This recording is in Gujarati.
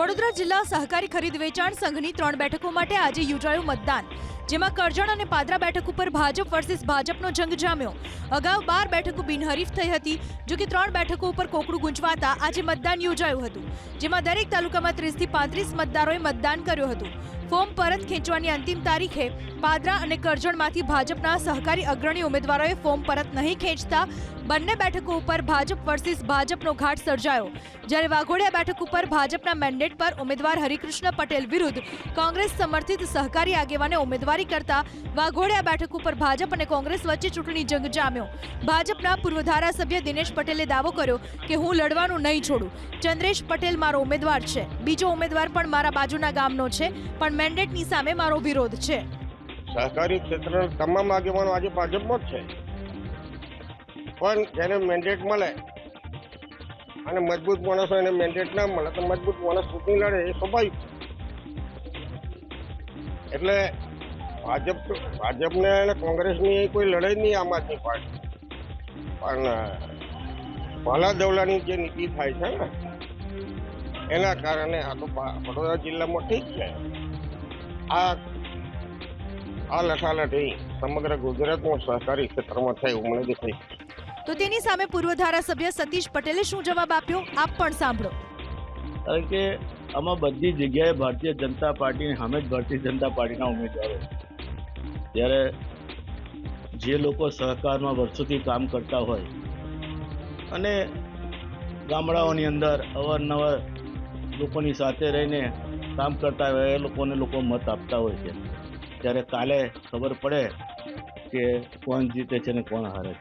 વડોદરા જિલ્લા સહકારી ખરીદ વેચાણ સંઘની ત્રણ બેઠકો માટે આજે યોજાયું મતદાન. જેમાં કરજણ અને પાદરા બેઠક ઉપર ભાજપ વર્સિસ ભાજપનો જંગ જામ્યો. અગાઉ બાર બેઠકો બિનહરીફ થઈ હતી, જો કે ત્રણ બેઠકો ઉપર કોકડું ગુંજવાતા આજે મતદાન યોજાયું હતું, જેમાં દરેક તાલુકામાં ત્રીસથી પાંત્રીસ મતદારોએ મતદાન કર્યું હતું. ફોર્મ પરત ખેંચવાની અંતિમ તારીખે પાદરા અને કરજણમાંથી ભાજપના સહકારી અગ્રણી ઉમેદવારોએ ફોર્મ પરત નહીં ખેંચતા બંને બેઠકો ઉપર ભાજપ વર્સિસ ભાજપનો ઘાટ સર્જાયો. જ્યારે વાઘોડિયા બેઠક ઉપર ભાજપના મેન્ડેટ પર ઉમેદવાર હરિકૃષ્ણ પટેલ વિરુદ્ધ કોંગ્રેસ સમર્થિત સહકારી આગેવાને ઉમેદવારી કરતા વાઘોડિયા બેઠક ઉપર ભાજપ અને કોંગ્રેસ વચ્ચે ચૂંટણી જંગ જામ્યો. ભાજપના પૂર્વ ધારાસભ્ય દિનેશ પટેલે દાવો કર્યો કે હું લડવાનું નહીં છોડું. ચંદ્રેશ પટેલ મારો ઉમેદવાર છે. બીજો ઉમેદવાર પણ મારા બાજુના ગામનો છે, પણ મેન્ડેટની સામે મારો વિરોધ છે. સહકારી ક્ષેત્રના તમામ આગેવાનો આજે ભાજપમાં જ છે. પણ જેને મેન્ડેટ મળે અને મજબૂત માણસો એને મેન્ડેટ ના મળે, તો મજબૂત માણસ ચૂંટણી લડે એ સ્વાભાવિક એટલે ભાજપ ભાજપને અને કોંગ્રેસની કોઈ લડાઈ નહીં આમ આદમી પાર્ટી. પણ ભાલા દવલાની જે નીતિ થાય છે ને એના કારણે આ તો વડોદરા જિલ્લામાં ઠીક છે. આ આ લઠાલઠી સમગ્ર ગુજરાતમાં સહકારી ક્ષેત્રમાં થાય એવું મને દેખાય તો તેની સામે પૂર્વ ધારાસભ્ય સતીશ પટેલે શું જવાબ આપ્યો? આપ પણ સાંભળો. કારણ કે આમાં બધી જગ્યાએ ભારતીય જનતા પાર્ટી સામે જ ભારતીય જનતા પાર્ટીના ઉમેદવારો જ્યારે જે લોકો સહકારમાં વર્ષોથી કામ કરતા હોય અને ગામડાઓની અંદર અવારનવાર લોકોની સાથે રહીને કામ કરતા હોય, એ લોકોને લોકો મત આપતા હોય છે. ત્યારે કાલે ખબર પડે કે કોણ જીતે છે ને કોણ હારે છે.